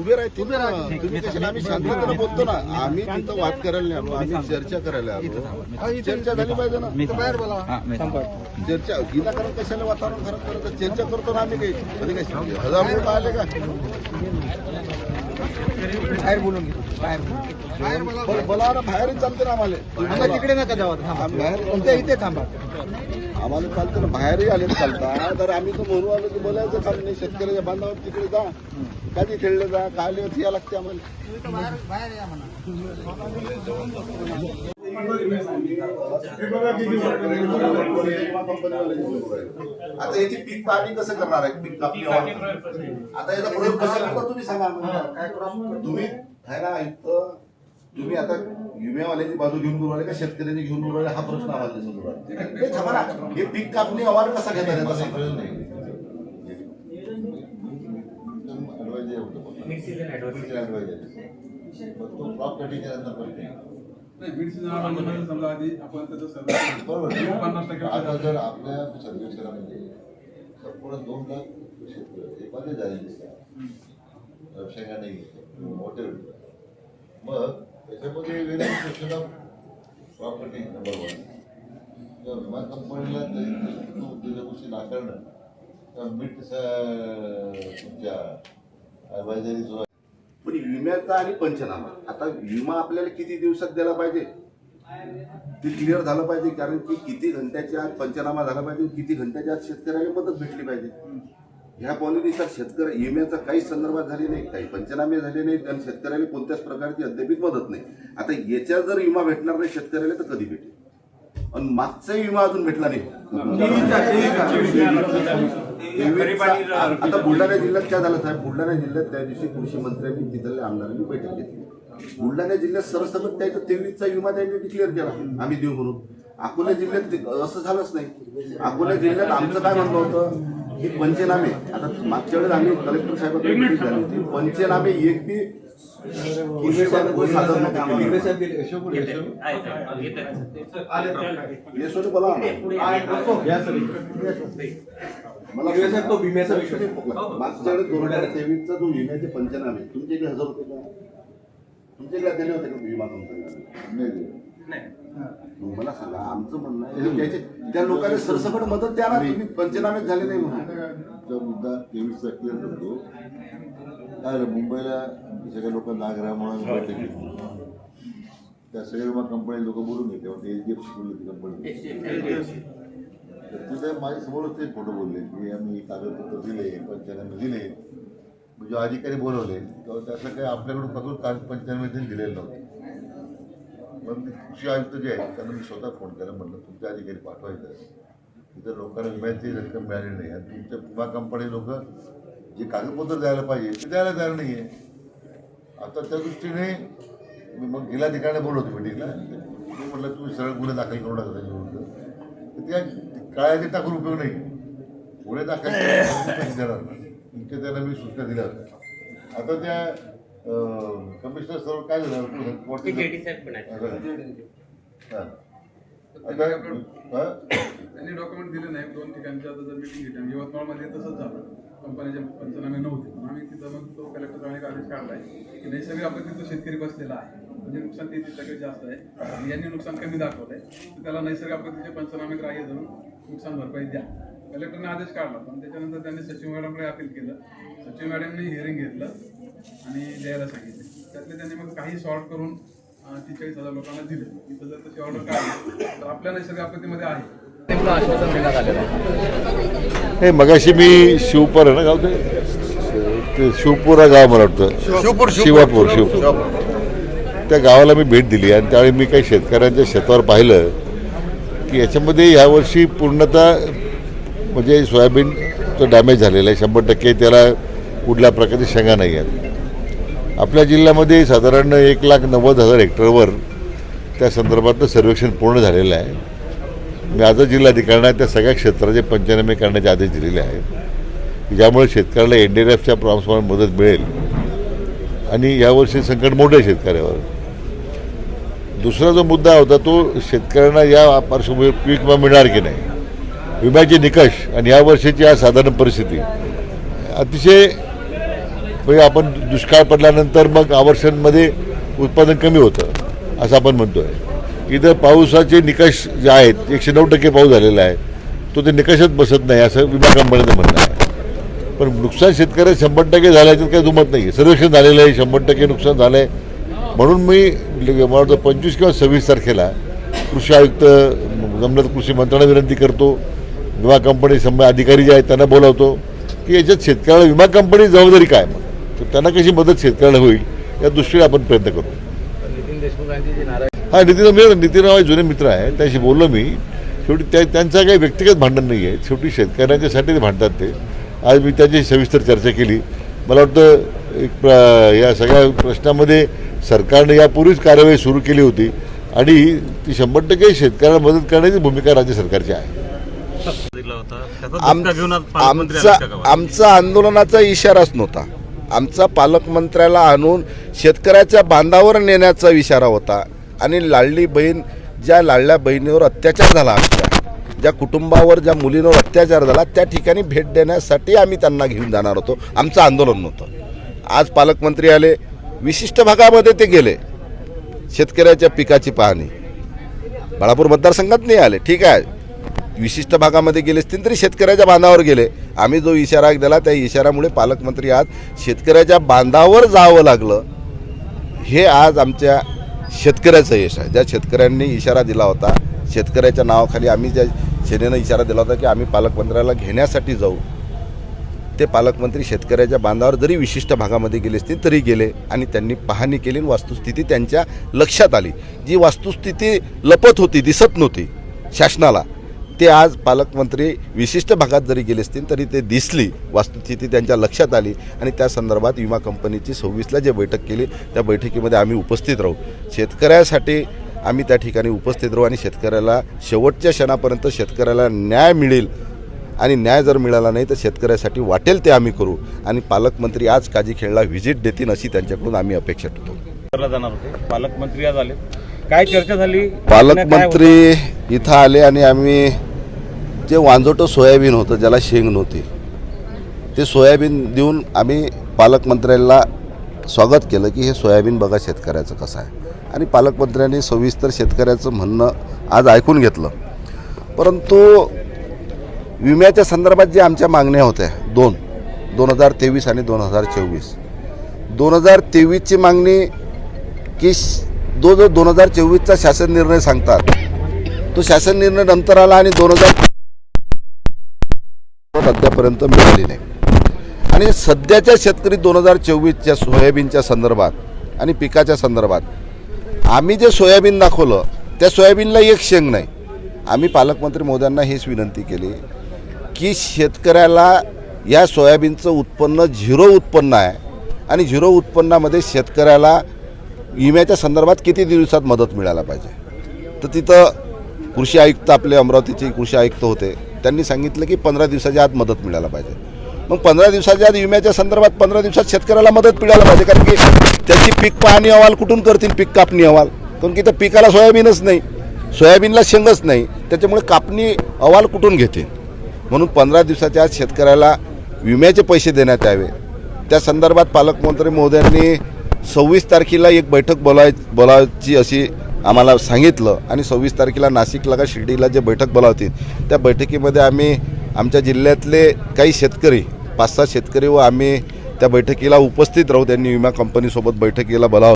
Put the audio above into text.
उभे राहतील उभे कशाला आम्ही शांततेने बोलतो ना? आम्ही तिथं वाद करायला नाही आलो आम्ही चर्चा करायला आलो. चर्चा झाली पाहिजे ना. बाहेर बोला. चर्चा विनाकारण कशाला वातावरण खराब करायचं चर्चा करतो ना आम्ही काही. कधी काही हजार लोक आले का? बाहेर बोलून बाहेर बाहेर बोला. बाहेरच चालते ना आम्हाला. तिकडे नका जावा थांबा. बाहेर तुमच्या इथे थांबा. आम्हाला चालतं ना बाहेरही आले चालता तर आम्ही तर म्हणू आलो की बोलायचं काम नाही शेतकऱ्याच्या बांधावर तिकडे जा. कधी खेळले जा काय आले या लागते आम्हाला. बाहेर बाहेर या म्हणा. आता याची पीक पाणी कसं करणार आहे? पीक कापणी आता याचा प्रयोग कसा करता तुम्ही सांगा. आम्हाला. तुम्ही आहे ना इथं तुम्ही आता विम्यावाल्याची बाजू घेऊन बोलू राहिले का शेतकऱ्याची घेऊन बोलू राहिले? हा प्रश्न आम्हाला समजून राहिला. हे हे पीक कापणी अहवाल कसा घेतात याचा समजून नाही नाही आता जर आपल्या सर्वेक्षणामध्ये संपूर्ण दोन लाख शेतकरी एखादे झालेले दिसतात व्यवसाय नाही मोठे मग त्याच्यामध्ये verification of property number one किंवा विमा कंपनीला तरी गोष्टी नाकारणं किंवा मीठ तुमच्या ॲडवायझरी जो पण विम्याचा आणि पंचनामा. आता विमा आपल्याला किती दिवसात द्यायला पाहिजे? ते क्लिअर झालं पाहिजे कारण की किती घंट्याच्या आत पंचनामा झाला पाहिजे किती घंट्याच्या आत शेतकऱ्याला मदत भेटली पाहिजे. ह्या पॉलिसीनुसार शेतकरी विम्याचा काहीच संदर्भात झाले नाही काही पंचनामे झाले नाहीत आणि शेतकऱ्याला कोणत्याच प्रकारची अद्यापित मदत नाही. आता याच्या जर विमा भेटणार नाही शेतकऱ्याला तर कधी भेटेल? आणि मागचाही विमा अजून भेटला नाही. आता बुलढाणा जिल्ह्यात काय झालं साहेब? बुलढाणा जिल्ह्यात त्या दिवशी कृषी मंत्र्यांनी तिथल्या आमदारांनी बैठक घेतली. बुलढाणा जिल्ह्यात सरसकट त्याचा तेवीसचा विमा त्यांनी डिक्लेअर केला. आम्ही देऊ म्हणून. अकोला जिल्ह्यात असं झालंच नाही. अकोला जिल्ह्यात आमचं काय म्हणणं होतं? की पंचनामे आता मागच्या वेळेस आम्ही कलेक्टर साहेबांकडे झाली होती. पंचनामे एक बी बोला मला तो विम्याचा विषय. मागच्या वेळेस दोन हजार तेवीसचा जो विम्याचे पंचनामे तुमच्याकडे हजार होते का? तुमच्याकडे दिले होते का? विमा कंपनीला मग मला सांगा आमचं म्हणणं आहे त्याचे त्या लोकांना सरसकट मदत द्या ना तुम्ही पंचनामे झाले नाही म्हणून. जो मुद्दा तेवीसचा क्लिअर करतो. काय झालं मुंबईला सगळ्या लोकांना आग्रहामुळे बैठक घेतली. त्या सगळ्या कंपनी लोक बोलून घेतले. म्हणजे एच डी एफ सी बोलली ती कंपनी. तर तिथे माझ्या समोरच ते फोटो बोलले की आम्ही कागदपत्र दिले पंचनामे दिले. म्हणजे अधिकारी बोलवले. तेव्हा त्याचं काही आपल्याकडून पकडून पंचनामे दिलेलं नव्हतं. मग ते कृषी आयुक्त जे आहेत त्यांना मी स्वतः फोन केला. म्हटलं तुमचे अधिकारी पाठवायचं तिथं लोकांना विम्याची रक्कम मिळाली नाही. आणि तुमच्या विमा कंपनी लोक जे कागदपत्र द्यायला पाहिजे ते द्यायला तयार नाही आहे आता त्या दृष्टीने मी मग गेल्या ठिकाणी बोलवतो मिटिंगला मी म्हटलं तुम्ही सरळ गुन्हे दाखल करू नका त्याच्याविरुद्ध तर त्या काळ्याचे टाकून उपयोग नाही. गुन्हे दाखल देणार इतक्या त्यांना मी सूचना दिल्या होत्या. आता त्या कमिशनर सर्व काय झालं? ते जेडी साहेब पण आहेत. आता? त्यांनी डॉक्युमेंट दिले नाही. दोन ठिकाणची आता जर मिटिंग घेतली. आणि यवतमाळमध्ये तसंच झालं. कंपनीचे पंचनामे नव्हते. म्हणून आम्ही तिथं मग तो कलेक्टर एक आदेश काढलाय की नैसर्गिक आपत्तीत शेतकरी बसलेला आहे. म्हणजे नुकसान त्याची सगळ्यात जास्त आहे. आणि यांनी नुकसान कमी दाखवलंय. तर त्याला नैसर्गिक आपत्तीचे पंचनामे ग्राह्य धरून नुकसान भरपाई द्या. कलेक्टरने आदेश काढला. पण त्याच्यानंतर त्यांनी सचिव मॅडमकडे अपील केलं. सचिव मॅडमने हिअरिंग घेतलं. आणि द्यायला सांगितले. त्यातले त्यांनी मग काही सॉल्व करून त्रेचाळीस हजार लोकांना दिले. इथं जर तशी ऑर्डर काढली तर आपल्या नैसर्गिक आपत्तीमध्ये आहे. हे मगाशी मी शिवपूर आहे ना गाव ते शिवपूर हा गाव मला वाटतं. शिवापूर शिवपूर. त्या गावाला मी भेट दिली आणि त्यावेळी मी काही शेतकऱ्यांच्या शेतावर पाहिलं की याच्यामध्ये ह्यावर्षी पूर्णतः म्हणजे सोयाबीन तो डॅमेज झालेला आहे. शंभर टक्के त्याला कुठल्या प्रकारची शेंगा नाही आहेत आपल्या जिल्ह्यामध्ये साधारण एक लाख नव्वद हजार हेक्टरवर त्या संदर्भातलं सर्वेक्षण पूर्ण झालेलं आहे. मी आजच जिल्हाधिकाऱ्यांना त्या सगळ्या क्षेत्राचे पंचनामे करण्याचे आदेश दिलेले आहेत. ज्यामुळे शेतकऱ्याला एन डी आर एफच्या प्रमाणात मदत मिळेल आणि यावर्षी संकट मोठं आहे शेतकऱ्यावर. दुसरा जो मुद्दा होता तो शेतकऱ्यांना या पार्श्वभूमीवर पीक विमा मिळणार की नाही? विम्याचे निकष आणि या वर्षीची आज साधारण परिस्थिती. अतिशय म्हणजे आपण दुष्काळ पडल्यानंतर मग आवर्षांमध्ये उत्पादन कमी होतं असं आपण म्हणतोय. इथं पावसाचे निकष जे आहेत एकशे नऊ टक्के पाऊस झालेला आहे तो ते निकषच बसत नाही असं विमा कंपन्याचं म्हणणं आहे. पण नुकसान शेतकऱ्या शंभर टक्के झाल्याचं काही दुमत नाही. सर्वेक्षण झालेलं आहे शंभर टक्के नुकसान झालं आहे. म्हणून मी मला वाटतं पंचवीस किंवा सव्वीस तारखेला कृषी आयुक्त जमलं कृषी मंत्र्यांना विनंती करतो. विमा कंपनी संबंध अधिकारी जे आहेत त्यांना बोलावतो की याच्यात शेतकऱ्याला विमा कंपनी जबाबदारी काय मग? तर त्यांना कशी मदत शेतकऱ्याला होईल या दृष्टीने आपण प्रयत्न करू. हा नितीन नितीनराव हे जुने मित्र आहे त्याशी बोललो मी. शेवटी त्या त्यांचं काही व्यक्तिगत भांडण नाही आहे शेवटी शेतकऱ्यांच्यासाठी ते भांडतात ते. आज मी त्याची सविस्तर चर्चा केली. मला वाटतं एक प्र- या सगळ्या प्रश्नामध्ये सरकारने यापूर्वीच कार्यवाही सुरू केली होती. आणि ती शंभर टक्के शेतकऱ्याला मदत करण्याची भूमिका राज्य सरकारची आहे. आम- आमचा आमचा आंदोलनाचा इशाराच नव्हता. आमचा पालकमंत्र्याला आणून शेतकऱ्याच्या बांधावर नेण्याचा इशारा होता. आणि लाडली बहीण ज्या लाडल्या बहिणीवर अत्याचार झाला आमच्या ज्या कुटुंबावर ज्या मुलींवर अत्याचार झाला त्या ठिकाणी भेट देण्यासाठी आम्ही त्यांना घेऊन जाणार होतो. आमचं आंदोलन नव्हतं. आज पालकमंत्री आले विशिष्ट भागामध्ये ते गेले शेतकऱ्याच्या पिकाची पाहणी. बाळापूर मतदारसंघात नाही आले. ठीक आहे. विशिष्ट भागामध्ये गेले असतील तरी शेतकऱ्याच्या बांधावर गेले. आम्ही जो इशारा दिला त्या इशाऱ्यामुळे पालकमंत्री आज शेतकऱ्याच्या बांधावर जावं लागलं. हे आज आमच्या शेतकऱ्याचं यश आहे. ज्या शेतकऱ्यांनी इशारा दिला होता शेतकऱ्याच्या नावाखाली आम्ही ज्या सेनेनं इशारा दिला होता की आम्ही पालकमंत्र्याला घेण्यासाठी जाऊ. ते पालकमंत्री शेतकऱ्याच्या बांधावर जरी विशिष्ट भागामध्ये गेले असतील तरी गेले आणि त्यांनी पाहणी केली आणि वास्तुस्थिती त्यांच्या लक्षात आली. जी वास्तुस्थिती लपत होती दिसत नव्हती शासनाला ते आज पालकमंत्री विशिष्ट भागात जरी गेले असतील तरी ते दिसली. वास्तुस्थिती त्यांच्या लक्षात आली आणि त्या संदर्भात विमा कंपनीची सव्वीसला जे बैठक केली त्या बैठकीमध्ये आम्ही उपस्थित राहू. शेतकऱ्यासाठी आम्ही त्या ठिकाणी उपस्थित राहू आणि शेतकऱ्याला शेवटच्या क्षणापर्यंत शेतकऱ्याला न्याय मिळेल. आणि न्याय जर मिळाला नाही तर शेतकऱ्यासाठी वाटेल ते आम्ही करू. आणि पालकमंत्री आज काजी खेळला व्हिजिट देतील अशी त्यांच्याकडून आम्ही अपेक्षा ठेवतो. ला जाणार होते. पालकमंत्री आज आले काय चर्चा झाली? पालकमंत्री इथं आले आणि आम्ही जे वांजोटं सोयाबीन होतं ज्याला शेंग नव्हती ते सोयाबीन देऊन आम्ही पालकमंत्र्यांना स्वागत केलं की हे सोयाबीन बघा शेतकऱ्याचं कसं आहे. आणि पालकमंत्र्यांनी सविस्तर शेतकऱ्याचं म्हणणं आज ऐकून घेतलं. परंतु विम्याच्या संदर्भात जे आमच्या मागण्या होत्या दोन दोन हजार तेवीस आणि दोन हजार चोवीस दोन हजार तेवीसची मागणी की श- जो जो दोन हजार चोवीसचा शासन निर्णय सांगतात तो शासन निर्णय नंतर आला आणि दोन हजार अद्यापर्यंत मिळाली नाही. आणि सध्याच्या शेतकरी दोन हजार चोवीसच्या सोयाबीनच्या संदर्भात आणि पिकाच्या संदर्भात आम्ही जे सोयाबीन दाखवलं त्या सोयाबीनला एक शेंग नाही. आम्ही पालकमंत्री मोदयांना हीच विनंती केली की शेतकऱ्याला या सोयाबीनचं उत्पन्न झिरो उत्पन्न आहे आणि झिरो उत्पन्नामध्ये शेतकऱ्याला विम्याच्या संदर्भात किती दिवसात मदत मिळायला पाहिजे. तर तिथं कृषी आयुक्त आपले अमरावतीचे कृषी आयुक्त होते. त्यांनी सांगितलं की पंधरा दिवसाच्या आत मदत मिळायला पाहिजे. मग पंधरा दिवसाच्या आत विम्याच्या संदर्भात पंधरा दिवसात शेतकऱ्याला मदत मिळायला पाहिजे कारण की त्याची पीक पाहणी अहवाल कुठून करतील पीक कापणी अहवाल? कारण की त्या पिकाला सोयाबीनच नाही. सोयाबीनला शेंगच नाही. त्याच्यामुळे कापणी अहवाल कुठून घेते म्हणून पंधरा दिवसाच्या आत शेतकऱ्याला विम्याचे पैसे देण्यात यावे. त्या संदर्भात पालकमंत्री महोदयांनी सव्वीस तारखेला एक बैठक बोलाय बोलायची अशी आम्हाला सांगितलं आणि सव्वीस तारखेला नाशिकला का शिर्डीला जे बैठक बोलावतील त्या बैठकीमध्ये आम्ही आमच्या जिल्ह्यातले काही शेतकरी पाच सहा शेतकरी व आम्ही त्या बैठकीला उपस्थित राहू त्यांनी विमा कंपनीसोबत बैठकीला बोलावं.